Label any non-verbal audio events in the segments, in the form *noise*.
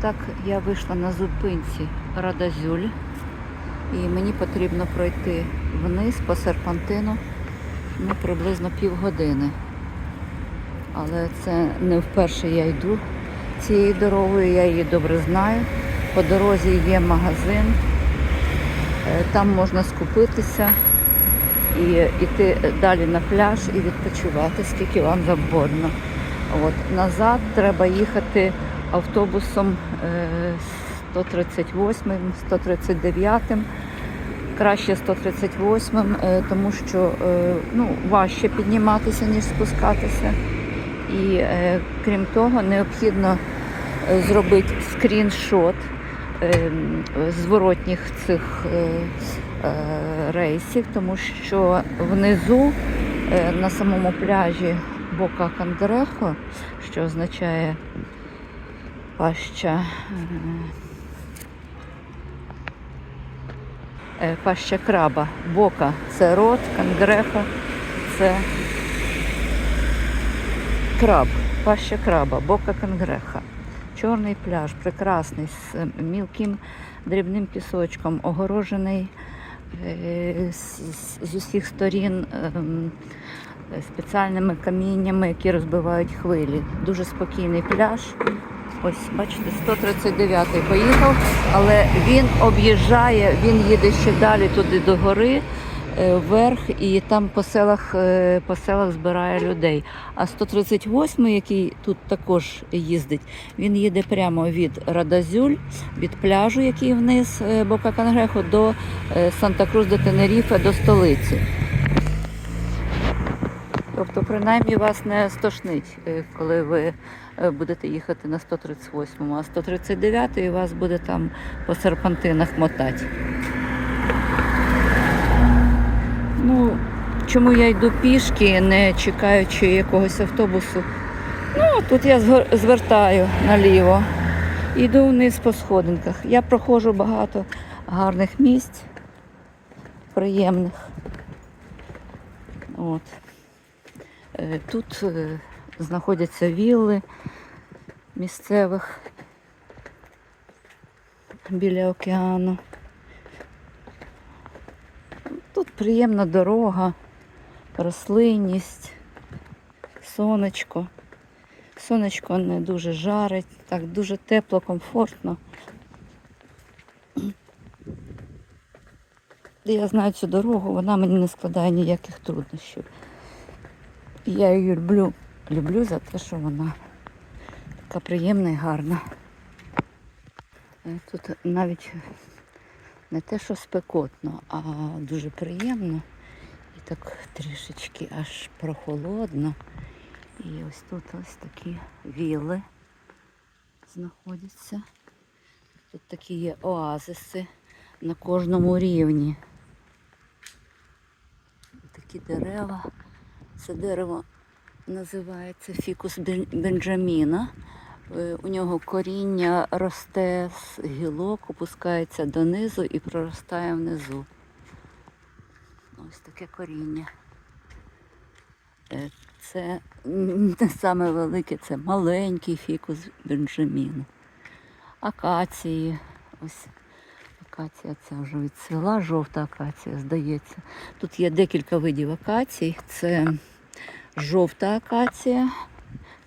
Так, я вийшла на зупинці Радазюль. І мені потрібно пройти вниз по серпантину ну, приблизно півгодини. Але це не вперше я йду цією дорогою, я її добре знаю. По дорозі є магазин, е, там можна скупитися і йти далі на пляж і відпочивати, скільки вам завгодно. От. Назад треба їхати автобусом е, 138, 139. Краще 138, е, тому що е, ну, важче підніматися, ніж спускатися. І е, крім того, необхідно е, зробити скріншот е, зворотніх цих е, е, рейсів, тому що внизу е, на самому пляжі Бока Кандрехо, що означає паща. е, е, Паща краба. Бока це рот, кангреха це краб, паща краба, бока кангреха. Чорний пляж, прекрасний, з е, мілким дрібним пісочком, огорожений е, з, усіх сторін ем, е, спеціальними каміннями, які розбивають хвилі. Дуже спокійний пляж. Ось, бачите, 139-й поїхав, але він об'їжджає, він їде ще далі туди до гори, е, вверх, і там по селах, е, по селах збирає людей. А 138-й, який тут також їздить, він їде прямо від Радазюль, від пляжу, який вниз е, Бока Кангреху, до Санта-Крус де Тенеріфе, до столиці. Тобто, принаймні, вас не стошнить, коли ви будете їхати на 138-му, а 139-й вас буде там по серпантинах мотати. Ну, чому я йду пішки, не чекаючи якогось автобусу? Ну, тут я звертаю наліво. Йду вниз по сходинках. Я проходжу багато гарних місць, приємних. От. Е, Тут е, знаходяться вілли місцевих біля океану. Тут приємна дорога, рослинність, сонечко. Сонечко не дуже жарить, так дуже тепло, комфортно. Я знаю цю дорогу, вона мені не складає ніяких труднощів. Я її люблю. Люблю за те, що вона така приємна і гарна. Е, Тут навіть не те, що спекотно, а дуже приємно. І так трішечки аж прохолодно. І ось тут ось такі віли знаходяться. Тут такі є оазиси на кожному рівні. Такі дерева. Це дерево називається фікус Бенджаміна. Е, У нього коріння росте з гілок, опускається донизу і проростає внизу. Ось таке коріння. Е, Це не саме велике, це маленький фікус Бенджаміну. Акації. Ось акація це вже від села, жовта акація, здається. Тут є декілька видів акацій. Це жовта акація,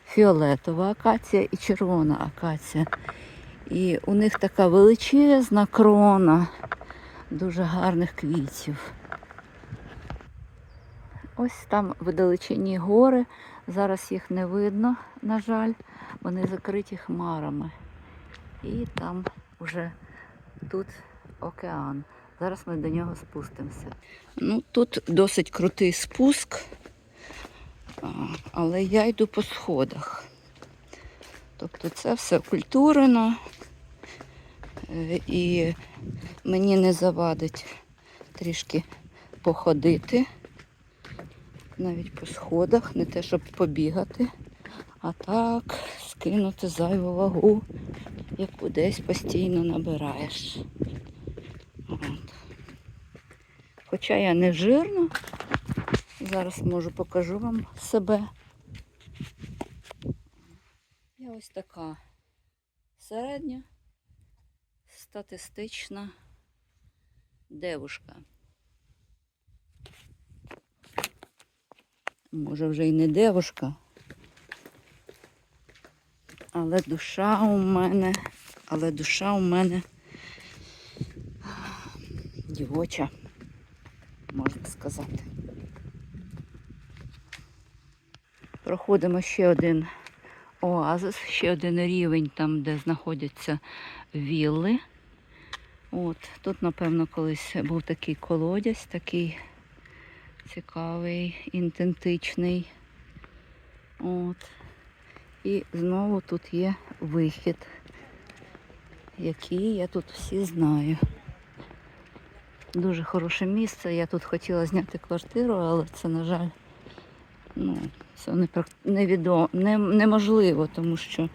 фіолетова акація і червона акація. І у них така величезна крона дуже гарних квітів. Ось там видалечині гори. Зараз їх не видно, на жаль, вони закриті хмарами. І там вже тут океан. Зараз ми до нього спустимося. Ну, тут досить крутий спуск, але я йду по сходах. Тобто це все культурно е, і мені не завадить трішки походити, навіть по сходах, не те, щоб побігати, а так скинути зайву вагу, яку десь постійно набираєш. От. Хоча я не жирна, зараз можу покажу вам себе. Я ось така середня статистична девушка. Може, вже й не девушка. Але душа у мене, але душа у мене дівоча, можна сказати. Проходимо ще один оазис, ще один рівень, там, де знаходяться вілли. От, тут, напевно, колись був такий колодязь, такий цікавий, інтентичний. От. І знову тут є вихід, який я тут всі знаю. Дуже хороше місце. Я тут хотіла зняти квартиру, але це, на жаль, ну, це невідомо, не, неможливо, тому що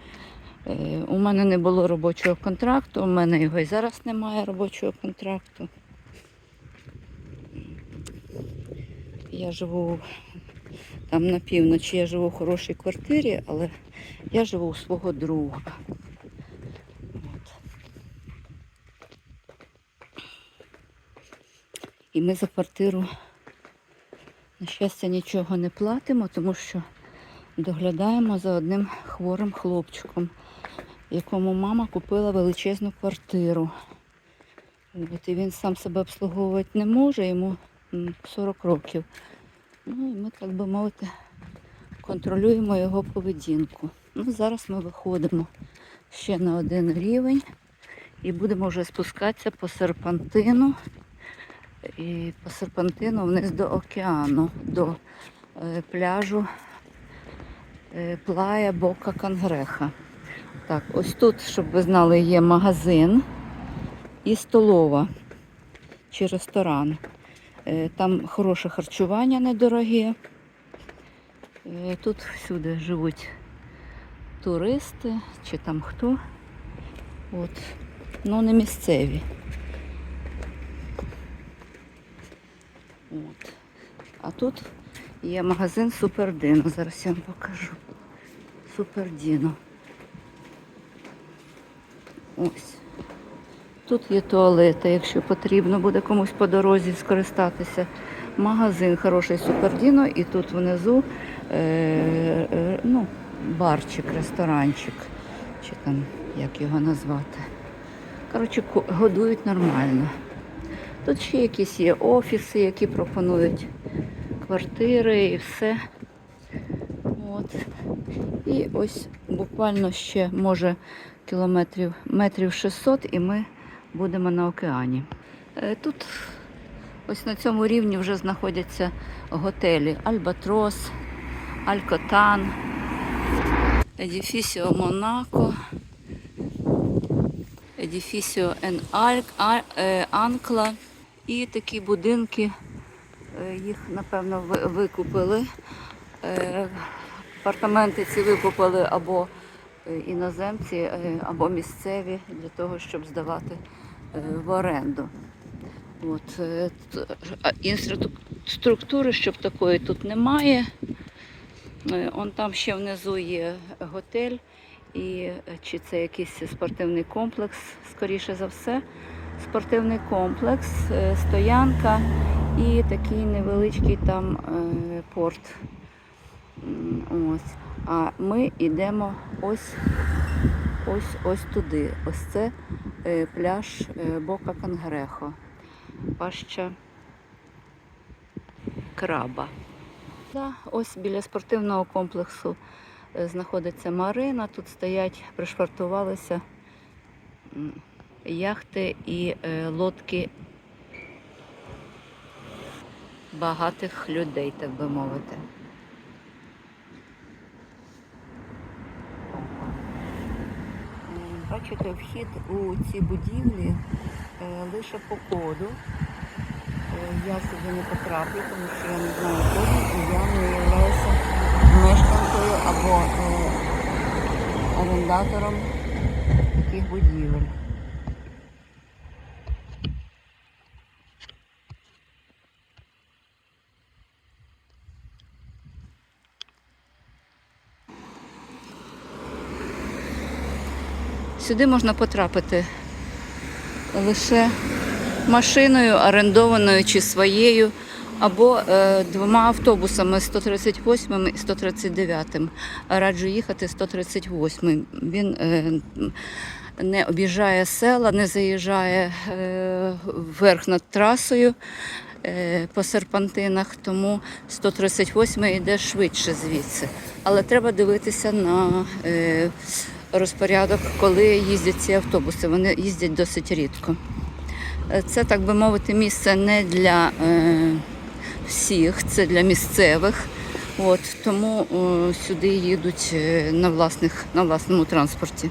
е, у мене не було робочого контракту, у мене його і зараз немає робочого контракту. Я живу там на півночі, я живу в хорошій квартирі, але я живу у свого друга. І ми за квартиру, на щастя, нічого не платимо, тому що доглядаємо за одним хворим хлопчиком, якому мама купила величезну квартиру. І він сам себе обслуговувати не може, йому 40 років. Ну і ми, так би мовити, контролюємо його поведінку. Ну, зараз ми виходимо ще на один рівень і будемо вже спускатися по серпантину. І по серпантину вниз до океану, до е, пляжу е, Плая Бока Кангреха. Так, ось тут, щоб ви знали, є магазин і столова чи ресторан. Е, Там хороше харчування недороге. Е, Тут всюди живуть туристи чи там хто. От. Ну не місцеві. От. А тут є магазин Супердино. Зараз я вам покажу. Супердіно. Ось. Тут є туалети, якщо потрібно буде комусь по дорозі скористатися. Магазин хороший Супердіно і тут внизу е, е, ну, барчик, ресторанчик, чи там як його назвати. Коротше, годують нормально. Тут ще якісь є офіси, які пропонують квартири і все. От. І ось буквально ще, може, кілометрів метрів 600 і ми будемо на океані. Е, Тут ось на цьому рівні вже знаходяться готелі Альбатрос, Алькотан, Едіфісіо Монако, Едіфісіо е, Анкла. І такі будинки, їх, напевно, викупили. Е, Апартаменти ці викупили або е, іноземці, е, або місцеві для того, щоб здавати е, в оренду. От, е, інфраструктури, щоб такої тут немає. Е, Он там ще внизу є готель, і е, чи це якийсь спортивний комплекс, скоріше за все. Спортивний комплекс, е, стоянка і такий невеличкий там е, порт. Ось. А ми йдемо ось ось ось туди. Ось це е, пляж Бока Кангрехо. Паща краба. Ось біля спортивного комплексу знаходиться Марина. Тут стоять, пришвартувалися яхти і е, лодки багатих людей, так би мовити. Бачите, вхід у ці будівлі е, лише по коду. Е, Я сюди не потраплю, тому що я не знаю коду, і я не являюся мешканкою або орендатором таких будівель. Сюди можна потрапити лише машиною, орендованою чи своєю, або е, двома автобусами 138 і 139. Раджу їхати 138. Він е, не об'їжджає села, не заїжджає е, вверх над трасою е, по серпантинах, тому 138 йде швидше звідси. Але треба дивитися на е, розпорядок, коли їздять ці автобуси. Вони їздять досить рідко. Е, Це, так би мовити, місце не для е, всіх, це для місцевих. От, тому е, сюди їдуть е, на, власних, на власному транспорті.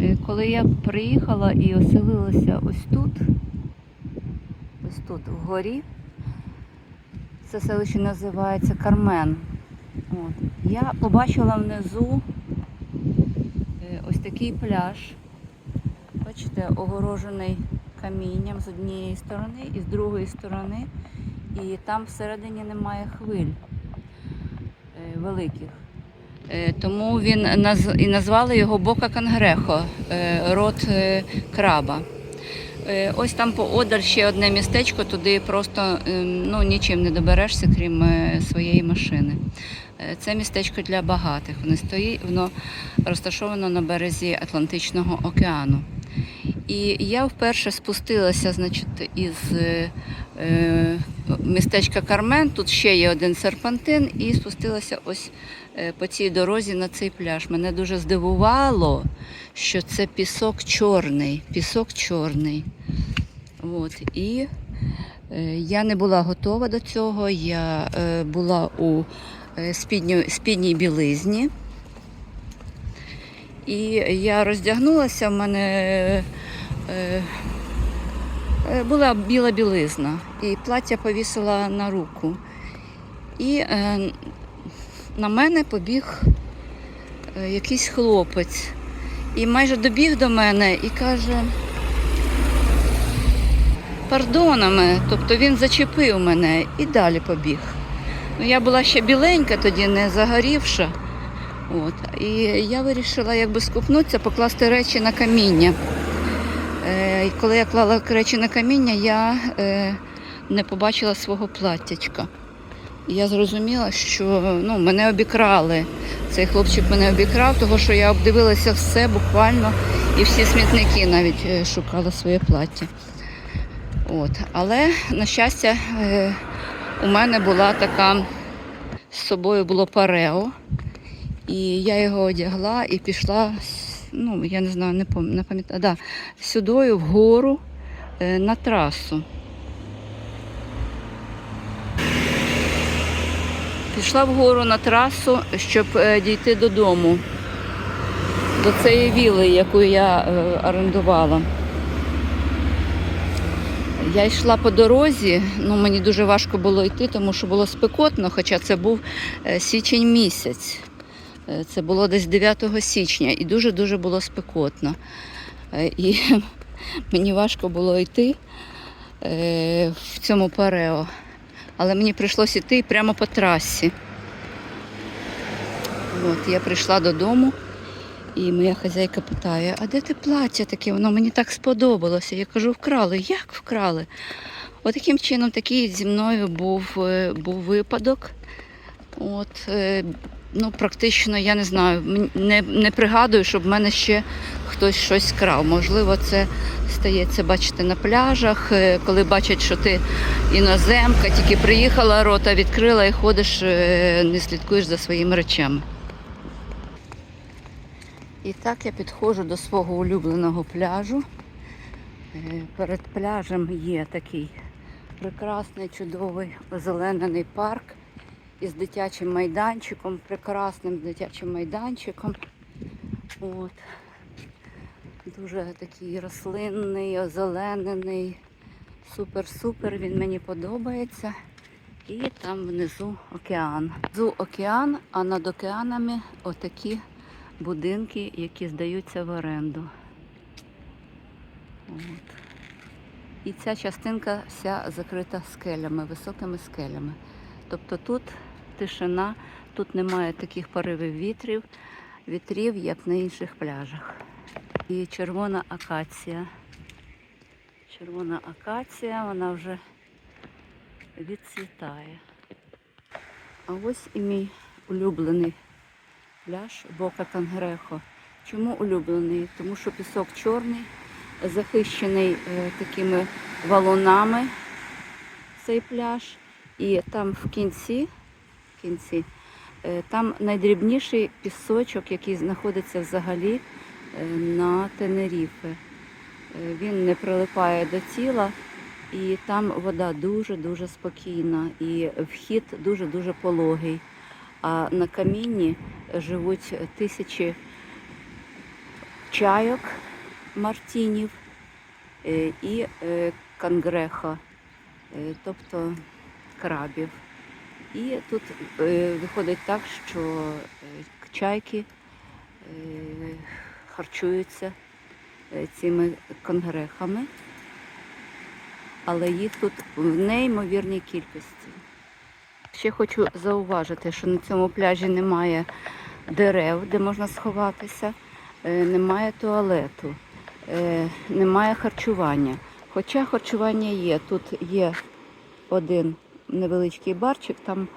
Е, Коли я приїхала і оселилася ось тут, ось тут вгорі, це селище називається Кармен. От. Я побачила внизу такий пляж. Бачите, огорожений камінням з однієї сторони і з другої сторони. І там всередині немає хвиль е, великих. Е, Тому він і назвали його Бока Кангрехо, е, род е, краба. Ось там поодаль ще одне містечко, туди просто е, ну, нічим не доберешся, крім своєї машини. Е, Це містечко для багатих. Воно стоїть, воно розташовано на березі Атлантичного океану. І я вперше спустилася, значить, із е, е, містечка Кармен. Тут ще є один серпантин, і спустилася ось е, по цій дорозі на цей пляж. Мене дуже здивувало, що це пісок чорний. Пісок чорний. От. І я не була готова до цього. Я е, була у е, спідній білизні. І я роздягнулася, в мене е, е, була біла білизна, і плаття повісила на руку. І на мене побіг якийсь хлопець. І майже добіг до мене і каже, пардонами, тобто він зачепив мене і далі побіг. Ну, я була ще біленька тоді, не загорівша. От. І я вирішила якби скупнутися, покласти речі на каміння. Е, коли я клала речі на каміння, я е, не побачила свого платтячка. Я зрозуміла, що ну, мене обікрали. Цей хлопчик мене обікрав, тому що я обдивилася все буквально і всі смітники навіть е, шукала своє плаття. От. Але, на щастя, е, у мене була така, з собою було парео. І я його одягла і пішла, ну, я не знаю, не, пам- пам'ятаю, да, сюдою вгору е, на трасу. Пішла вгору на трасу, щоб е, дійти додому, до цієї віли, яку я е, орендувала. Я йшла по дорозі, ну мені дуже важко було йти, тому що було спекотно, хоча це був е, січень місяць. Е, Це було десь 9 січня і дуже-дуже було спекотно. Е, І *laughs* мені важко було йти в цьому парео. Але мені прийшлося йти прямо по трасі. От, я прийшла додому, і моя хазяйка питає, а де ти плаття таке? Воно мені так сподобалося. Я кажу, вкрали. Як вкрали? Отаким чином такий зі мною був, е, був випадок. От, е, ну, практично, я не знаю, не, не пригадую, щоб в мене ще хтось щось крав. Можливо, це стається, бачите, на пляжах, е, коли бачать, що ти іноземка, тільки приїхала, рота відкрила і ходиш, не слідкуєш за своїми речами. І так я підходжу до свого улюбленого пляжу. Е, Перед пляжем є такий прекрасний, чудовий озеленений парк із дитячим майданчиком, прекрасним дитячим майданчиком. От. Дуже такий рослинний, озеленений. Супер-супер, він мені подобається. І там внизу океан. Внизу океан, а над океанами отакі будинки, які здаються в оренду. От. І ця частинка вся закрита скелями, високими скелями. Тобто тут тишина, тут немає таких поривів вітрів, вітрів, як на інших пляжах. І червона акація. Червона акація, вона вже відцвітає. А ось і мій улюблений пляж Бока Кангрехо. Чому улюблений? Тому що пісок чорний, захищений е, такими валунами цей пляж. І там в кінці, в кінці е, там найдрібніший пісочок, який знаходиться взагалі е, на Тенеріфе. Він не прилипає до тіла, і там вода дуже-дуже спокійна, і вхід дуже-дуже пологий. А на камінні живуть тисячі чайок, мартінів е, і е, кангреха, е, тобто крабів. І тут виходить так, що чайки харчуються цими конгрехами, але їх тут в неймовірній кількості. Ще хочу зауважити, що на цьому пляжі немає дерев, де можна сховатися, е, немає туалету, е, немає харчування. Хоча харчування є, тут є один невеличкий барчик, там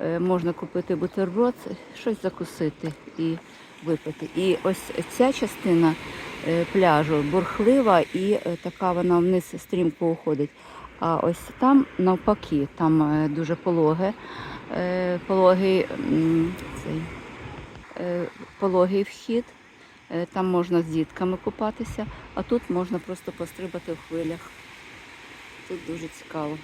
е, можна купити бутерброд, щось закусити і випити. І ось ця частина пляжу бурхлива і така вона вниз стрімко уходить. А ось там навпаки, там е, дуже пологе, е, пологий, цей, е, пологий вхід. Там можна з дітками купатися, а тут можна просто пострибати в хвилях. Тут дуже цікаво.